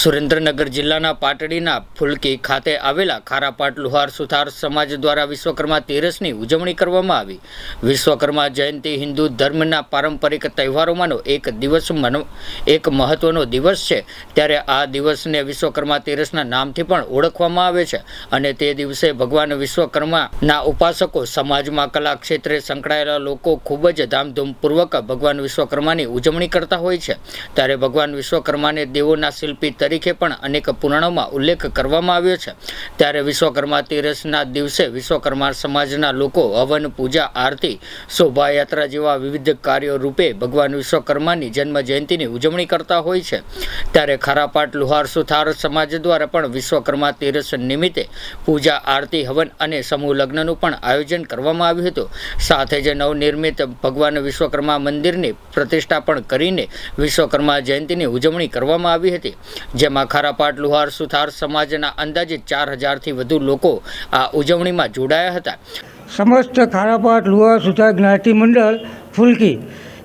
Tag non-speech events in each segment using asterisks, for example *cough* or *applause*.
સુરેન્દ્રનગર જિલ્લાના પાટડીના ફુલકી ખાતે આવેલા ખારાપાટ લુહાર સુથાર સમાજ દ્વારા વિશ્વકર્મા તેરસની ઉજવણી કરવામાં આવી. વિશ્વકર્મા જયંતિ હિન્દુ ધર્મના પારંપરિક તહેવારોમાંનો એક દિવસ એક મહત્વનો દિવસ છે. ત્યારે આ દિવસને વિશ્વકર્મા તેરસના નામથી પણ ઓળખવામાં આવે છે અને તે દિવસે ભગવાન વિશ્વકર્માના ઉપાસકો, સમાજમાં, કલા ક્ષેત્રે સંકળાયેલા લોકો ખૂબ જ ધામધૂમપૂર્વક ભગવાન વિશ્વકર્માની ઉજવણી કરતા હોય છે. ત્યારે ભગવાન વિશ્વકર્માને દેવોના શિલ્પી તરીકે પણ અનેક પુરાણોમાં ઉલ્લેખ કરવામાં આવ્યો છે. ત્યારે વિશ્વકર્મા તીરસના દિવસે વિશ્વકર્મા સમાજના લોકો હવન, પૂજા, આરતી, શોભાયાત્રા જેવા વિવિધ કાર્યો રૂપે ભગવાન વિશ્વકર્માની જન્મ જયંતિની ઉજવણી કરતા હોય છે. ત્યારે ખારાપાટ, લુહાર, સુથાર સમાજ દ્વારા પણ વિશ્વકર્મા તીરસ નિમિત્તે પૂજા, આરતી, હવન અને સમૂહ લગ્નનું પણ આયોજન કરવામાં આવ્યું હતું. સાથે જ નવનિર્મિત ભગવાન વિશ્વકર્મા મંદિરની પ્રતિષ્ઠા પણ કરીને વિશ્વકર્મા જયંતિની ઉજવણી કરવામાં આવી હતી. જેમાં ખારાપાટ લુહાર સુથાર સમાજના અંદાજે ચાર હજારથી વધુ લોકો આ ઉજવણીમાં જોડાયા હતા. સમસ્ત ખારાપાટ લુહાર સુથાર જ્ઞાતિ મંડળ ફૂલકી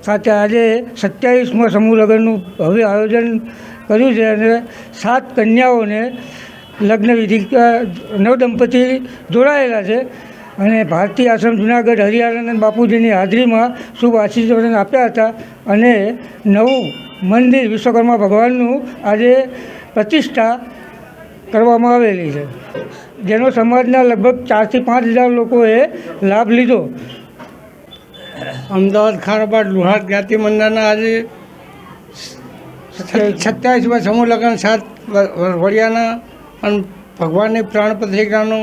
સાથે આજે સત્યાવીસમાં સમૂહ લગ્નનું હવે આયોજન કર્યું છે અને સાત કન્યાઓને લગ્ન વિધિ નવદંપતિ જોડાયેલા છે. અને ભારતીય આશ્રમ જુનાગઢ હરિહરાનંદ બાપુજીની હાજરીમાં શુભ આશીર્વાદન આપ્યા હતા અને નવું મંદિર વિશ્વકર્મા ભગવાનનું આજે પ્રતિષ્ઠા કરવામાં આવેલી છે. જેનો સમાજના લગભગ ચારથી પાંચ હજાર લોકોએ લાભ લીધો. અમદાવાદ ખારાબાદ લુહાર, જ્ઞાતિ મંડળના આજે સત્યાવીસમાં સમૂહ લગ્ન, સાત વડિયાના અને ભગવાનની પ્રાણ પ્રતિજ્ઞાનો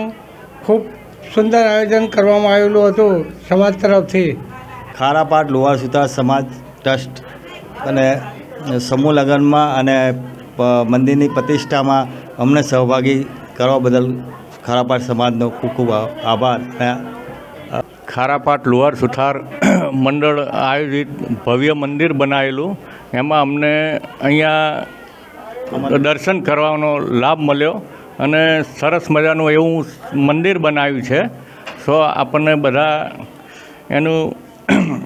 ખૂબ સુંદર આયોજન કરવામાં આવેલું હતું સમાજ તરફથી. ખારાપાટ લોહાર સુતાર સમાજ ટ્રસ્ટ અને સમૂહ લગ્નમાં અને મંદિરની પ્રતિષ્ઠામાં અમને સહભાગી કરવા બદલ ખારાપાટ સમાજનો ખૂબ ખૂબ આભાર અને ખારાપાટ લુહાર સુથાર *clears throat* મંડળ આયોજિત ભવ્ય મંદિર બનાવેલું. એમાં અમને અહીંયા દર્શન કરવાનો લાભ મળ્યો. અને સરસ મજાનું એવું મંદિર બનાવ્યું છે. સો આપણને બધા એનું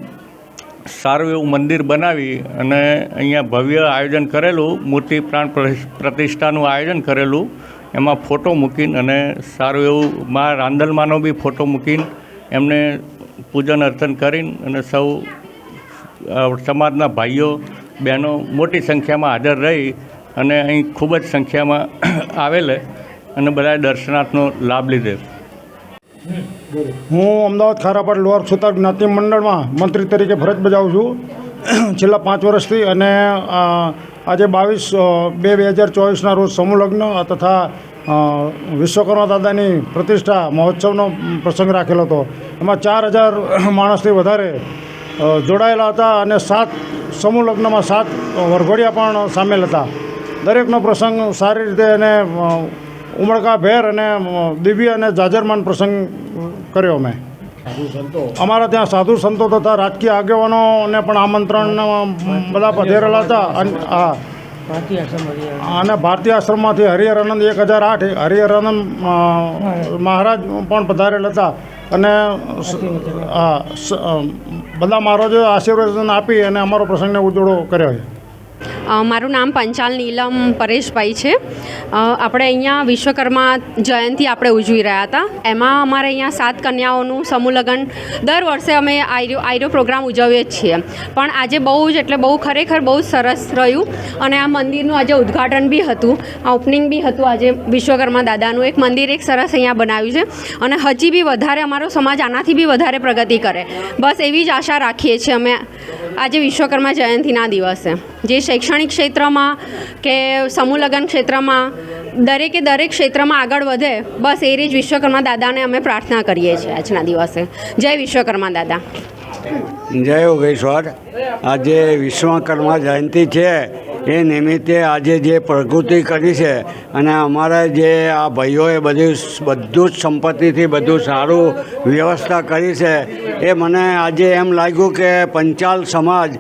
*clears throat* સારું એવું મંદિર બનાવી અને અહીંયા ભવ્ય આયોજન કરેલું, મૂર્તિ પ્રાણ પ્રતિ- પ્રતિષ્ઠાનું આયોજન કરેલું. એમાં ફોટો મૂકીને અને સારું એવું, મા રાંદલમાનો બી ફોટો મૂકીને એમને પૂજન અર્ચન કરીને અને સૌ સમાજના ભાઈઓ, બહેનો મોટી સંખ્યામાં હાજર રહી અને અહીં ખૂબ જ સંખ્યામાં *clears throat* આવેલે અને બધાએ દર્શનાર્થનો લાભ લીધે. હું અમદાવાદ ખારાપાટ લોઅર સુતાર જ્ઞાતિ મંડળમાં મંત્રી તરીકે ફરજ બજાવું છું. *clears throat* છેલ્લા પાંચ વર્ષથી અને આજે બાવીસ બે બે હજાર ચોવીસના રોજ સમૂહ લગ્ન તથા વિશ્વકર્મા દાદાની પ્રતિષ્ઠા મહોત્સવનો પ્રસંગ રાખેલો હતો. એમાં ચાર હજાર *clears throat* માણસથી વધારે જોડાયેલા હતા અને સાત સમૂહ લગ્નમાં સાત વરઘોડિયા પણ સામેલ હતા. દરેકનો પ્રસંગ સારી રીતે એને અ, ઉમળકાભેર અને દિવ્ય અને જાજરમાન પ્રસંગ કર્યો અમે. અમારા ત્યાં સાધુ સંતો તથા રાજકીય આગેવાનોને પણ આમંત્રણ બધા પધેરેલા હતા. હા. અને ભારતીય આશ્રમમાંથી હરિહર આનંદ એક હજાર આઠ હરિહર આનંદ મહારાજ પણ પધારેલ હતા. અને હા, બધા મહારાજોએ આશીર્વાદ આપી અને અમારો પ્રસંગને ઉજળો કર્યો છે. મારું નામ પંચાલ નીલમ પરેશભાઈ છે. આપણે અહીંયા વિશ્વકર્મા જયંતિ આપણે ઉજવી રહ્યા હતા. એમાં અમારે અહીંયા સાત કન્યાઓનું સમૂહ લગ્ન દર વર્ષે અમે આયરો આયરો પ્રોગ્રામ ઉજવીએ જ છીએ. પણ આજે બહુ જ એટલે બહુ ખરેખર બહુ જ સરસ રહ્યું અને આ મંદિરનું આજે ઉદ્ઘાટન બી હતું. આ ઓપનિંગ બી હતું આજે વિશ્વકર્મા દાદાનું. એક મંદિર એક સરસ અહીંયા બનાવ્યું છે અને હજી બી વધારે અમારો સમાજ આનાથી બી વધારે પ્રગતિ કરે. બસ એવી જ આશા રાખીએ છીએ અમે આજે વિશ્વકર્મા જયંતિના દિવસે. જે શૈક્ષણિક ક્ષેત્રમાં કે સમૂહ લગ્ન ક્ષેત્રમાં, દરેકે દરેક ક્ષેત્રમાં આગળ વધે, બસ એ રીત વિશ્વકર્મા દાદાને અમે પ્રાર્થના કરીએ છીએ આજના દિવસે. જય વિશ્વકર્મા દાદા. જય યોગેશ્વર આજે વિશ્વકર્મા જયંતિ છે. એ નિમિત્તે આજે જે પ્રકૃતિ કરી છે અને અમારા જે આ ભાઈઓએ બધું બધું જ સંપત્તિથી બધું સારું વ્યવસ્થા કરી છે, એ મને આજે એમ લાગ્યું કે પંચાલ સમાજ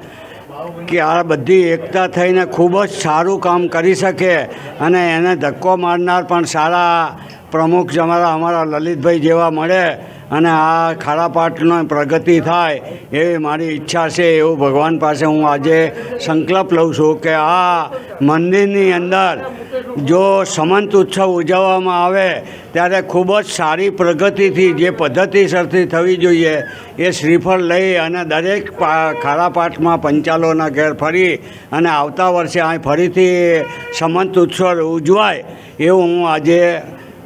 કે આ બધી એકતા થઈને ખૂબ જ સારું કામ કરી શકે અને એને ધક્કો મારનાર પણ સારા પ્રમુખ અમારા અમારા લલિતભાઈ જેવા મળે. અને આ ખારાપાટનો પ્રગતિ થાય એવી મારી ઈચ્છા છે એવું ભગવાન પાસે હું આજે સંકલ્પ લઉં છું કે આ મંદિરની અંદર જો સમંત ઉત્સવ ઉજવવામાં આવે, ત્યારે ખૂબ જ સારી પ્રગતિથી, જે પદ્ધતિસરથી થવી જોઈએ એ શ્રીફળ લઈ અને દરેક ખારાપાટમાં પંચાલોના ઘેર ફરી અને આવતા વર્ષે અહીં ફરીથી સમંત ઉત્સવ ઉજવાય એવું હું આજે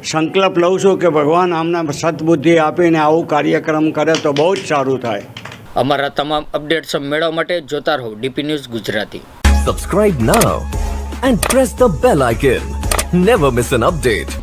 સંકલ્પ લઉં છું કે ભગવાન આમને સદબુદ્ધિ આપીને આવું કાર્યક્રમ કરે તો બહુ જ સારું થાય. અમારા તમામ અપડેટ્સ મેળવવા માટે જોતા રહો DP news Gujarati. Subscribe now and press the bell icon never miss an update.